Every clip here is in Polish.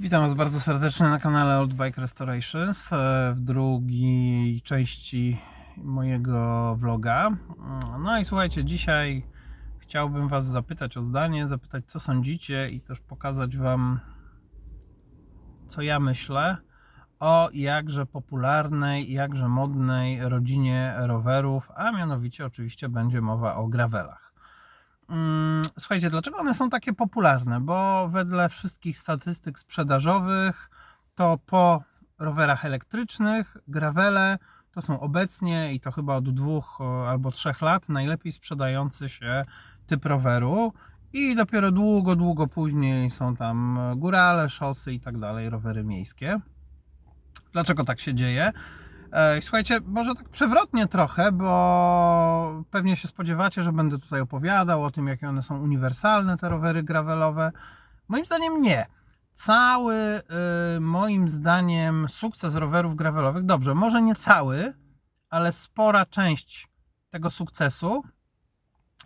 Witam Was bardzo serdecznie na kanale Old Bike Restorations e, w drugiej części mojego vloga. No i słuchajcie, dzisiaj chciałbym Was zapytać o zdanie, zapytać co sądzicie i też pokazać Wam co ja myślę o jakże popularnej, jakże modnej rodzinie rowerów, a mianowicie oczywiście będzie mowa o gravelach. Mm, Słuchajcie, dlaczego one są takie popularne? Bo wedle wszystkich statystyk sprzedażowych, to po rowerach elektrycznych, gravele to są obecnie i to chyba od dwóch albo trzech lat najlepiej sprzedający się typ roweru. I dopiero długo, długo później są tam górale, szosy i tak dalej, rowery miejskie. Dlaczego tak się dzieje? E, Słuchajcie, może tak przewrotnie trochę, bo pewnie się spodziewacie, że będę tutaj opowiadał o tym, jakie one są uniwersalne, te rowery gravelowe. Moim zdaniem nie. Cały, y, moim zdaniem, sukces rowerów gravelowych, dobrze, może nie cały, ale spora część tego sukcesu,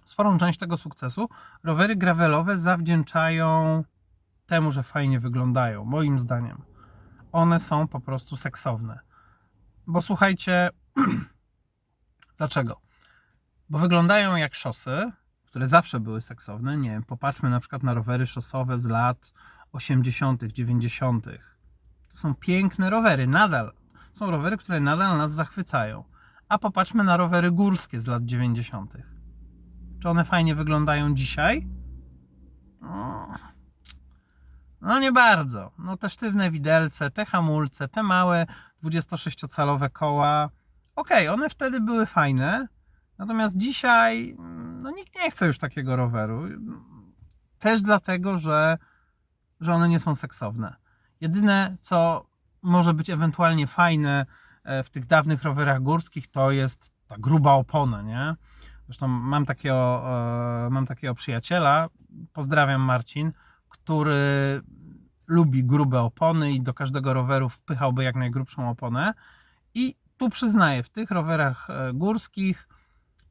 sporą część tego sukcesu, rowery gravelowe zawdzięczają temu, że fajnie wyglądają, moim zdaniem. One są po prostu seksowne. Bo słuchajcie, dlaczego? Bo wyglądają jak szosy, które zawsze były seksowne. Nie wiem, popatrzmy na przykład na rowery szosowe z lat 80., 90. To są piękne rowery, nadal. Są rowery, które nadal nas zachwycają. A popatrzmy na rowery górskie z lat 90. Czy one fajnie wyglądają dzisiaj? No, no nie bardzo. No te sztywne widelce, te hamulce, te małe 26-calowe koła. Okej, one wtedy były fajne, natomiast dzisiaj mm, no nikt nie chce już takiego roweru. Też dlatego, że, że one nie są seksowne. Jedyne, co może być ewentualnie fajne e, w tych dawnych rowerach górskich, to jest ta gruba opona, nie? Zresztą mam takiego, e, mam takiego przyjaciela, pozdrawiam Marcin, który lubi grube opony i do każdego roweru wpychałby jak najgrubszą oponę. I tu przyznaję, w tych rowerach e, górskich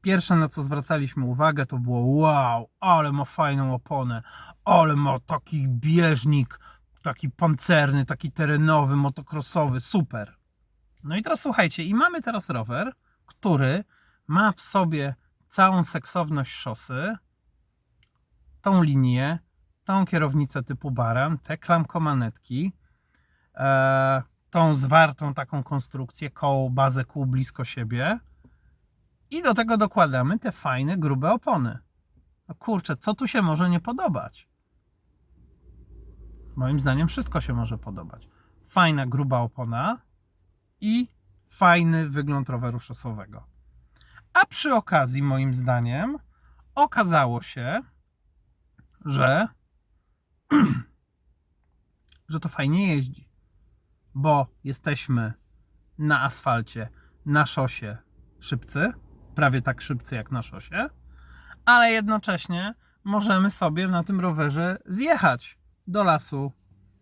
pierwsze na co zwracaliśmy uwagę to było wow, ale ma fajną oponę, ale ma taki bieżnik, taki pancerny, taki terenowy, motocrossowy, super. No i teraz słuchajcie, i mamy teraz rower, który ma w sobie całą seksowność szosy, tą linię, tą kierownicę typu baran, te klamkomanetki, e, tą zwartą taką konstrukcję, koło, bazę kół blisko siebie i do tego dokładamy te fajne, grube opony. No kurczę, co tu się może nie podobać? Moim zdaniem wszystko się może podobać. Fajna, gruba opona i fajny wygląd roweru szosowego. A przy okazji, moim zdaniem, okazało się, że że to fajnie jeździ, bo jesteśmy na asfalcie, na szosie szybcy, prawie tak szybcy jak na szosie, ale jednocześnie możemy sobie na tym rowerze zjechać do lasu,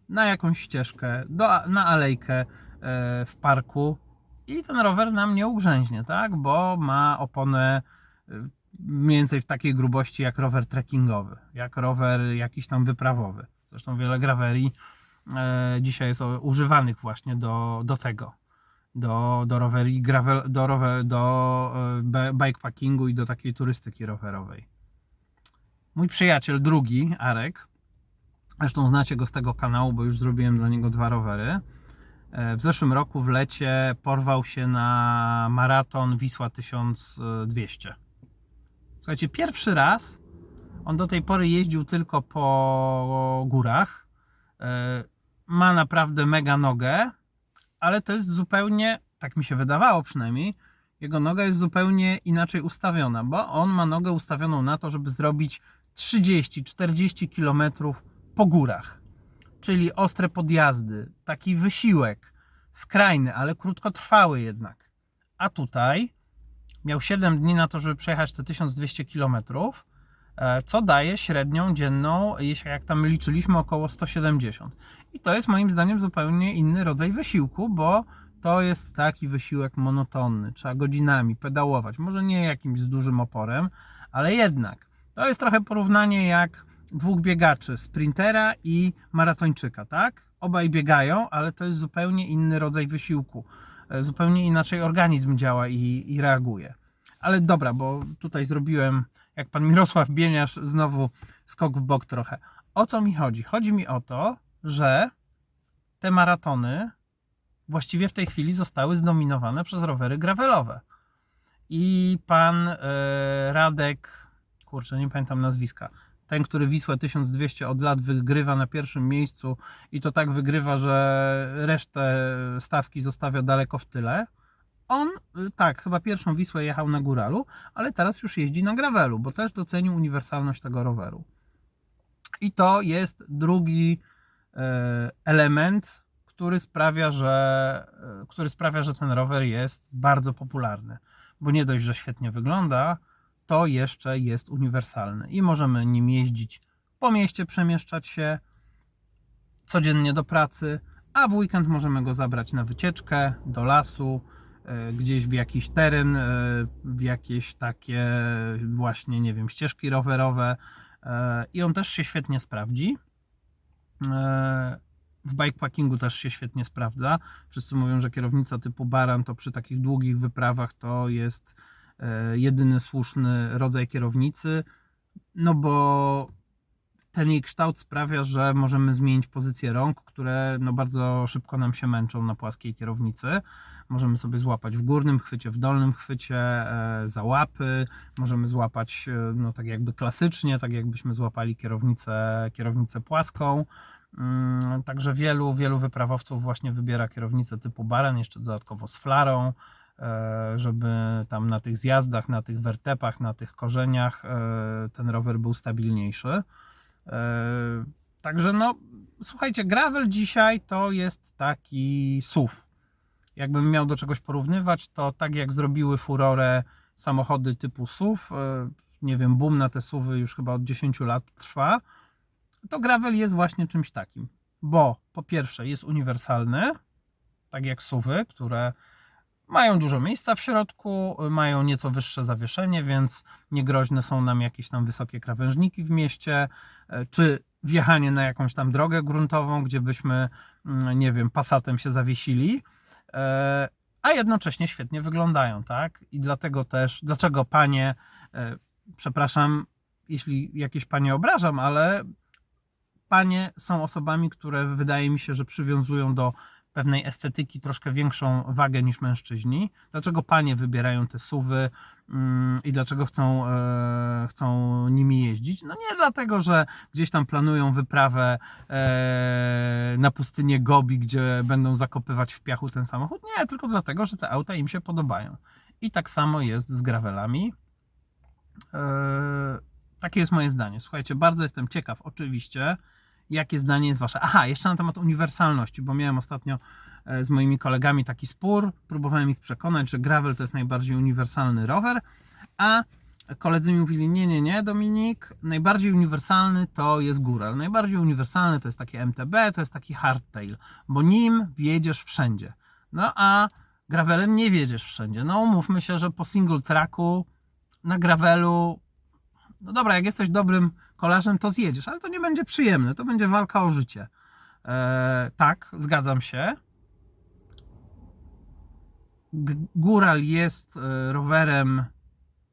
na jakąś ścieżkę, do, na alejkę e, w parku i ten rower nam nie ugrzęźnie, tak? Bo ma oponę mniej więcej w takiej grubości jak rower trekkingowy, jak rower jakiś tam wyprawowy. Zresztą wiele grawerii e, dzisiaj jest używanych właśnie do, do tego. Do, do rowerii, gravel, do, rower, do e, bikepackingu i do takiej turystyki rowerowej. Mój przyjaciel drugi, Arek, zresztą znacie go z tego kanału, bo już zrobiłem dla niego dwa rowery. E, W zeszłym roku w lecie porwał się na maraton Wisła 1200. Słuchajcie, pierwszy raz on do tej pory jeździł tylko po górach. E, Ma naprawdę mega nogę, ale to jest zupełnie, tak mi się wydawało przynajmniej, jego noga jest zupełnie inaczej ustawiona, bo on ma nogę ustawioną na to, żeby zrobić 30-40 km po górach. Czyli ostre podjazdy, taki wysiłek, skrajny, ale krótkotrwały jednak. A tutaj miał 7 dni na to, żeby przejechać te 1200 km, e, co daje średnią dzienną, jeśli jak tam liczyliśmy, około 170. I to jest moim zdaniem zupełnie inny rodzaj wysiłku, bo to jest taki wysiłek monotonny. Trzeba godzinami pedałować. Może nie jakimś z dużym oporem, ale jednak. To jest trochę porównanie jak dwóch biegaczy, sprintera i maratończyka, tak? obaj biegają, ale to jest zupełnie inny rodzaj wysiłku. E, Zupełnie inaczej organizm działa i, i reaguje. Ale dobra, bo tutaj zrobiłem, jak pan Mirosław Bieniasz, znowu skok w bok trochę. O co mi chodzi? Chodzi mi o to, że te maratony właściwie w tej chwili zostały zdominowane przez rowery gravelowe. I pan e, Radek, kurczę, nie pamiętam nazwiska, ten, który Wisłę 1200 od lat wygrywa na pierwszym miejscu i to tak wygrywa, że resztę stawki zostawia daleko w tyle. On, y, tak, chyba pierwszą Wisłę jechał na góralu, ale teraz już jeździ na gravelu, bo też docenił uniwersalność tego roweru. I to jest drugi e, element, który sprawia, że, e, który sprawia, że ten rower jest bardzo popularny. Bo nie dość, że świetnie wygląda, to jeszcze jest uniwersalny i możemy nim jeździć po mieście, przemieszczać się codziennie do pracy, a w weekend możemy go zabrać na wycieczkę do lasu, e, gdzieś w jakiś teren, e, w jakieś takie właśnie, nie wiem, ścieżki rowerowe e, i on też się świetnie sprawdzi. W bikepackingu też się świetnie sprawdza. Wszyscy mówią, że kierownica typu baran to przy takich długich wyprawach to jest jedyny słuszny rodzaj kierownicy, no bo ten jej kształt sprawia, że możemy zmienić pozycję rąk, które no bardzo szybko nam się męczą na płaskiej kierownicy. Możemy sobie złapać w górnym chwycie, w dolnym chwycie, e, za łapy, możemy złapać e, no tak jakby klasycznie, tak jakbyśmy złapali kierownicę, kierownicę płaską. Mm, Także wielu, wielu wyprawowców właśnie wybiera kierownicę typu baran, jeszcze dodatkowo z flarą, e, żeby tam na tych zjazdach, na tych wertepach, na tych korzeniach e, ten rower był stabilniejszy. E, Także no, słuchajcie, gravel dzisiaj to jest taki SUV. Jakbym miał do czegoś porównywać, to tak jak zrobiły furorę samochody typu SUV, e, nie wiem, boom na te SUVy już chyba od 10 lat trwa, to gravel jest właśnie czymś takim. Bo po pierwsze jest uniwersalny, tak jak SUVy, które mają dużo miejsca w środku, mają nieco wyższe zawieszenie, więc niegroźne są nam jakieś tam wysokie krawężniki w mieście, e, czy wjechanie na jakąś tam drogę gruntową, gdzie byśmy, mm, nie wiem, pasatem się zawiesili, e, a jednocześnie świetnie wyglądają, tak? I dlatego też, dlaczego panie, e, przepraszam, jeśli jakieś panie obrażam, ale panie są osobami, które wydaje mi się, że przywiązują do pewnej estetyki troszkę większą wagę niż mężczyźni. Dlaczego panie wybierają te suwy mm, i dlaczego chcą, e, chcą nimi jeździć? No nie dlatego, że gdzieś tam planują wyprawę e, na pustynię Gobi, gdzie będą zakopywać w piachu ten samochód. Nie, tylko dlatego, że te auta im się podobają. I tak samo jest z gravelami. E, takie jest moje zdanie. Słuchajcie, bardzo jestem ciekaw, oczywiście, jakie zdanie jest wasze. Aha, jeszcze na temat uniwersalności, bo miałem ostatnio e, z moimi kolegami taki spór. Próbowałem ich przekonać, że gravel to jest najbardziej uniwersalny rower, a koledzy mi mówili: Nie, nie, nie, Dominik, najbardziej uniwersalny to jest góral. Najbardziej uniwersalny to jest taki MTB, to jest taki hardtail, bo nim wjedziesz wszędzie. No a gravelem nie wjedziesz wszędzie. No umówmy się, że po single tracku na gravelu no dobra, jak jesteś dobrym kolarzem, to zjedziesz, ale to nie będzie przyjemne, to będzie walka o życie. E, tak, zgadzam się. Góral jest e, rowerem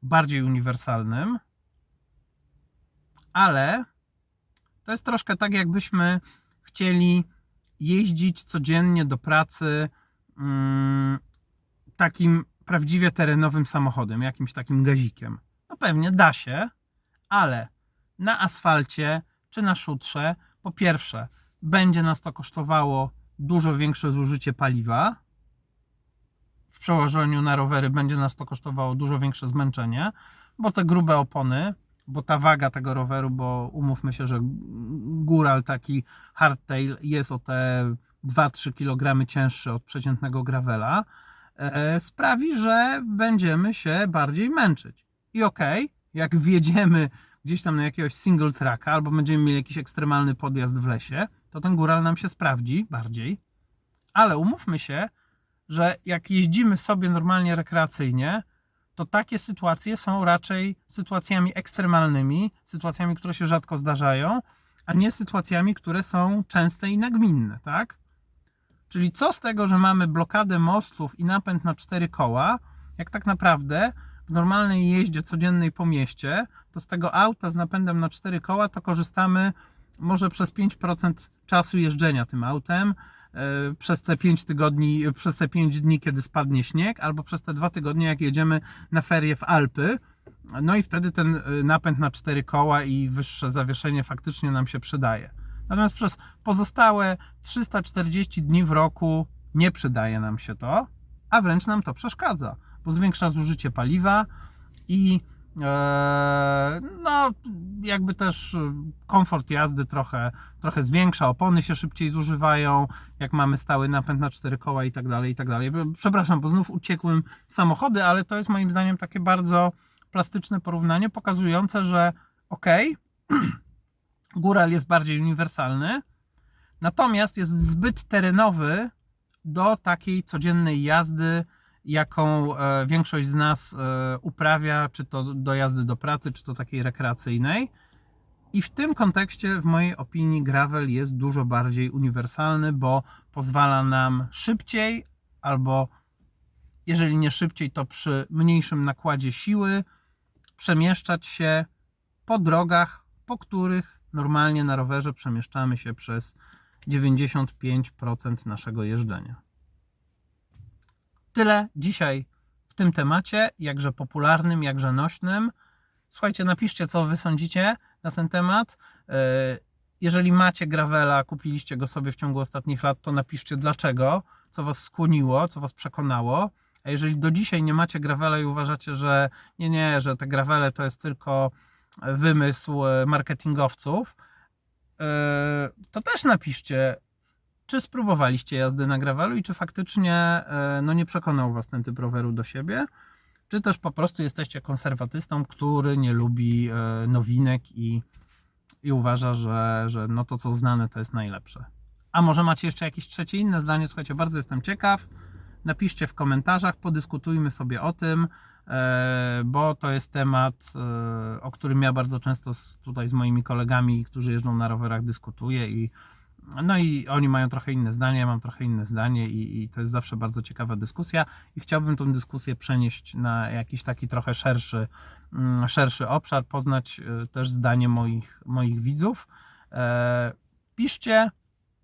bardziej uniwersalnym, ale to jest troszkę tak, jakbyśmy chcieli jeździć codziennie do pracy mm, takim prawdziwie terenowym samochodem, jakimś takim gazikiem. No pewnie da się, ale na asfalcie czy na szutrze, po pierwsze, będzie nas to kosztowało dużo większe zużycie paliwa. W przełożeniu na rowery będzie nas to kosztowało dużo większe zmęczenie, bo te grube opony, bo ta waga tego roweru, bo umówmy się, że góral taki hardtail jest o te 2-3 kg cięższy od przeciętnego gravela, e, sprawi, że będziemy się bardziej męczyć. I okej, okay, jak wjedziemy gdzieś tam na jakiegoś single tracka albo będziemy mieli jakiś ekstremalny podjazd w lesie, to ten góral nam się sprawdzi bardziej. Ale umówmy się, że jak jeździmy sobie normalnie rekreacyjnie, to takie sytuacje są raczej sytuacjami ekstremalnymi, sytuacjami, które się rzadko zdarzają, a nie sytuacjami, które są częste i nagminne, tak? Czyli co z tego, że mamy blokadę mostów i napęd na cztery koła, jak tak naprawdę w normalnej jeździe codziennej po mieście, to z tego auta z napędem na cztery koła to korzystamy może przez 5% czasu jeżdżenia tym autem, e, przez te 5 tygodni, przez te 5 dni, kiedy spadnie śnieg, albo przez te 2 tygodnie, jak jedziemy na ferie w Alpy. No i wtedy ten e, napęd na cztery koła i wyższe zawieszenie faktycznie nam się przydaje. Natomiast przez pozostałe 340 dni w roku nie przydaje nam się to, a wręcz nam to przeszkadza, bo zwiększa zużycie paliwa i e, no, jakby też e, komfort jazdy trochę, trochę zwiększa, opony się szybciej zużywają, jak mamy stały napęd na cztery koła i tak dalej, i tak dalej. Przepraszam, bo znów uciekłem w samochody, ale to jest moim zdaniem takie bardzo plastyczne porównanie, pokazujące, że okej, góral jest bardziej uniwersalny, natomiast jest zbyt terenowy do takiej codziennej jazdy, jaką e, większość z nas e, uprawia, czy to do jazdy do pracy, czy to takiej rekreacyjnej. I w tym kontekście, w mojej opinii, gravel jest dużo bardziej uniwersalny, bo pozwala nam szybciej, albo jeżeli nie szybciej, to przy mniejszym nakładzie siły przemieszczać się po drogach, po których normalnie na rowerze przemieszczamy się przez 95% naszego jeżdżenia. Tyle dzisiaj w tym temacie, jakże popularnym, jakże nośnym. Słuchajcie, napiszcie, co wy sądzicie na ten temat. E, Jeżeli macie gravela, kupiliście go sobie w ciągu ostatnich lat, to napiszcie dlaczego, co was skłoniło, co was przekonało. A jeżeli do dzisiaj nie macie gravela i uważacie, że nie, nie, że te gravele to jest tylko wymysł e, marketingowców, e, to też napiszcie, czy spróbowaliście jazdy na gravelu i czy faktycznie e, no, nie przekonał was ten typ roweru do siebie, czy też po prostu jesteście konserwatystą, który nie lubi e, nowinek i, i uważa, że, że no to co znane to jest najlepsze. A może macie jeszcze jakieś trzecie inne zdanie? Słuchajcie, bardzo jestem ciekaw. Napiszcie w komentarzach, podyskutujmy sobie o tym, e, bo to jest temat, o którym ja bardzo często tutaj z moimi kolegami, którzy jeżdżą na rowerach, dyskutuję i no i oni mają trochę inne zdanie, ja mam trochę inne zdanie i, i to jest zawsze bardzo ciekawa dyskusja i chciałbym tę dyskusję przenieść na jakiś taki trochę szerszy, mm, szerszy obszar, poznać e, też zdanie moich, moich widzów. E, Piszcie,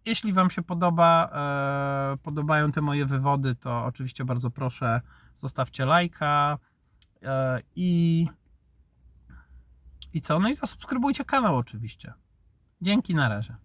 jeśli Wam się podoba, e, podobają te moje wywody, to oczywiście bardzo proszę, zostawcie lajka i i co? No i zasubskrybujcie kanał oczywiście. Dzięki, na razie.